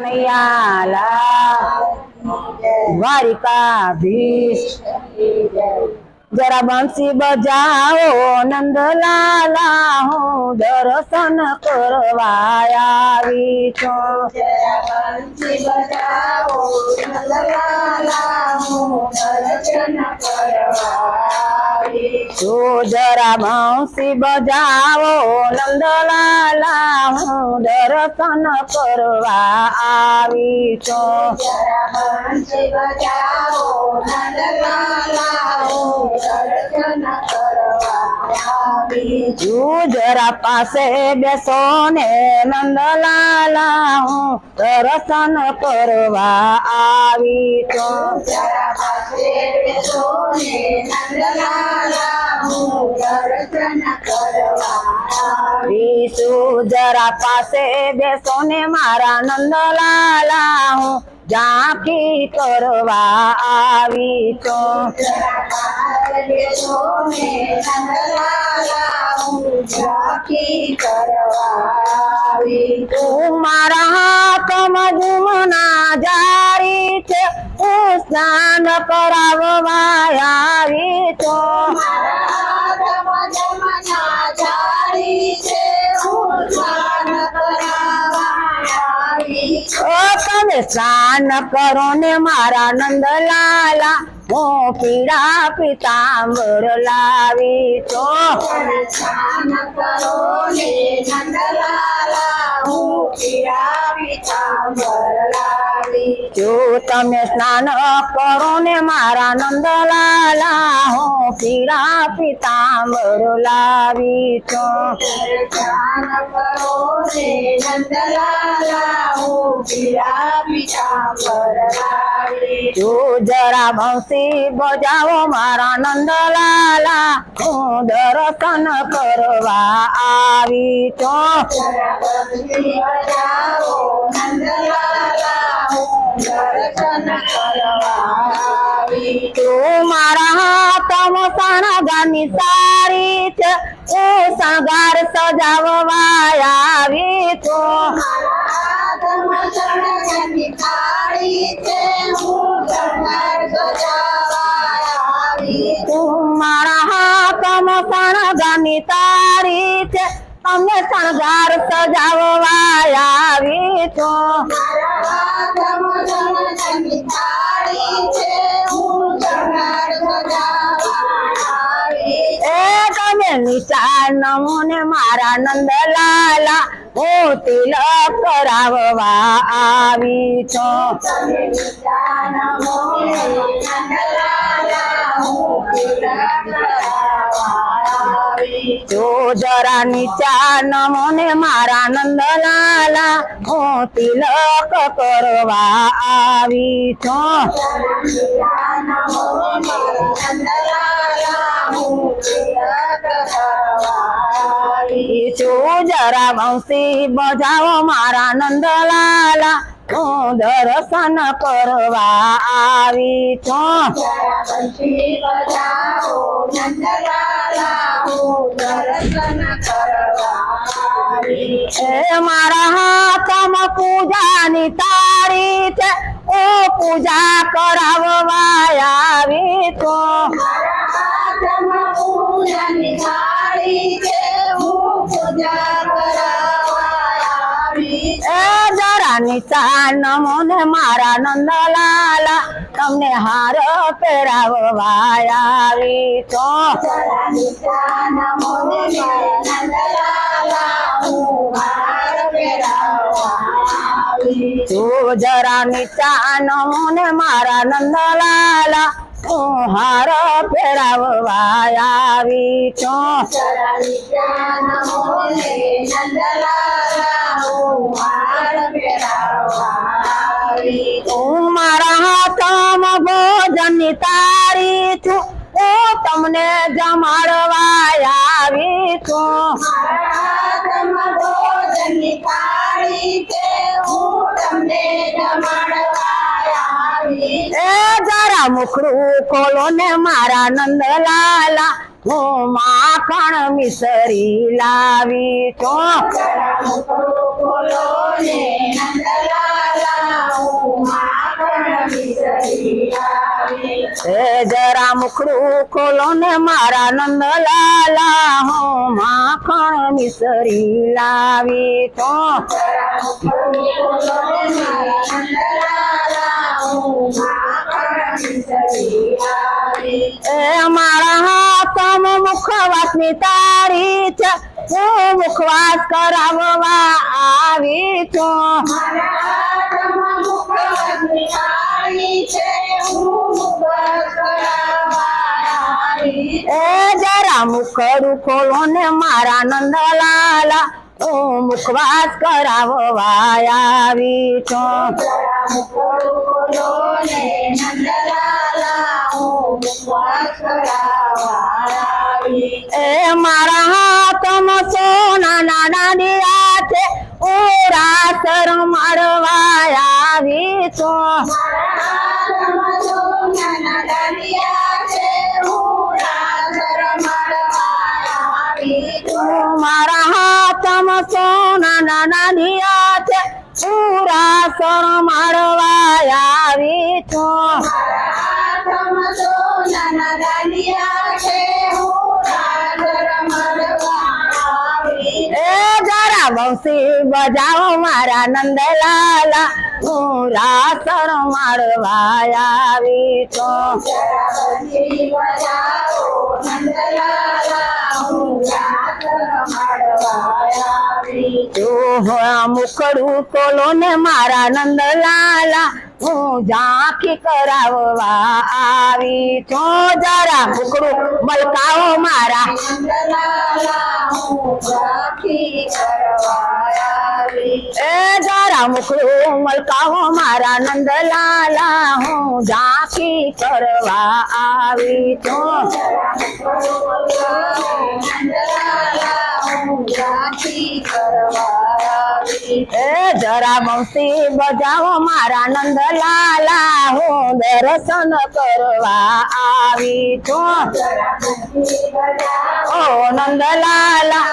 કનૈયાલા દ્વારિકાધીશ જરા બંસી બજાવો નંદલાલા હું દર્શન કરવા આવી છું. તું જરા બંસી બજાવો નંદલાલા હું દર્શન કરવા આવી છું જરા બંસી બજાવો નંદલાલા હું દર્શન કરવા આવી તું જરા પાસે બેસો ને નંદલાલા હું દર્શન કરવા આવી તો જરા પાસે બેસો ને નંદલાલા હું દર્શન કરવા વિશુ જરા પાસે બેસો ને મારા નંદલાલા હું ઝાંખી કરવા આવી તું મારા હાથમાં જુમના જારી છે. હું સ્નાન કરાવવા આવી તમે સ્નાન કરો ને મારા નંદલાલા હું પીડા પિતાંબર લાવી છું. જો તમે સ્નાન કરો ને મારા નંદલાલા હું પીળા પિતાંબર લાવી છું. જો જરા ભંસી બજાવો મારા નંદલાલા હું દર્શન કરવા આવી છું. તું મારા હાથમાં સણગાની સારી છે. હું શણગાર સજાવવા આવી છું. તું મારા હાથમાં સણગાની તારી છે. અમે શણગાર સજાવવા આવી છો. એ તમે નીચા નમોને મારા નંદલાલા હું તિલક કરાવવા આવી છું. જો જરા નીચા નમોને મારા નંદલાલા હું તિલક કરવા આવી છું છું જરા વંશી બજાવો મારા નંદલાલા હું દર્શન કરવા આવી છું મારા હાથમાં પૂજાની તારી છે. ઓ પૂજા કરાવવા આવી છું. જરા નમો ને મારા નંદલાલા તમને હાર પહેરાવવા આવી તો તું જરા નીચા નમોને મારા નંદલાલા હું હાર પહેરાવવા આવી છું તું મારા હાથમાં ભોજનની તારી છું. હું તમને જમાડવા આવી છું. એ મારા મુખડું ખોલો ને મારા નંદલાલા, હું માખણ મિસરી લાવી તો. જરા મુખડું ખોલો ને મારા નંદલાલા, હું માખણ મિસરી લાવી તો. મારા એ મારા હાથમાં મુખવાસની તારી છે. હું મુખવાસ કરાવવા આવી છું. એ જરા મુખડું ખોલો ને મારા નંદલાલા. હું મુખવાસ કરાવવા આવી છું. મારા હાથમાં સોના નાના દિયા છે. ઓરા સર મારવા આવી છું. મારા હાથમાં સોના નાના દિયા છે. પૂરા સર મારવા આવી છું. એ બંસી બજાવો મારા નંદલાલા. હું રાસર મારવા આવી છું મુકડું કોલો ને મારા નંદલાલા. હું ઝાંખી કરાવવા આવી છો જરા મુકડું મલકાઓ મારા. એ જરા મુખડું મલકાવો મારા નંદલાલા હું ઝાંકી કરવા આવી છું. એ જરા બંસી બજાવો મારા નંદલાલા હું દર્શન કરવા આવી છું. ઓ નંદલાલા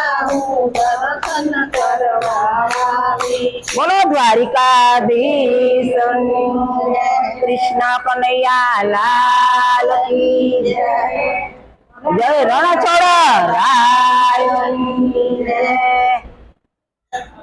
બોલો દ્વારિકાધીશ કૃષ્ણ કનૈયા લાલ જય રણ છોડ રાય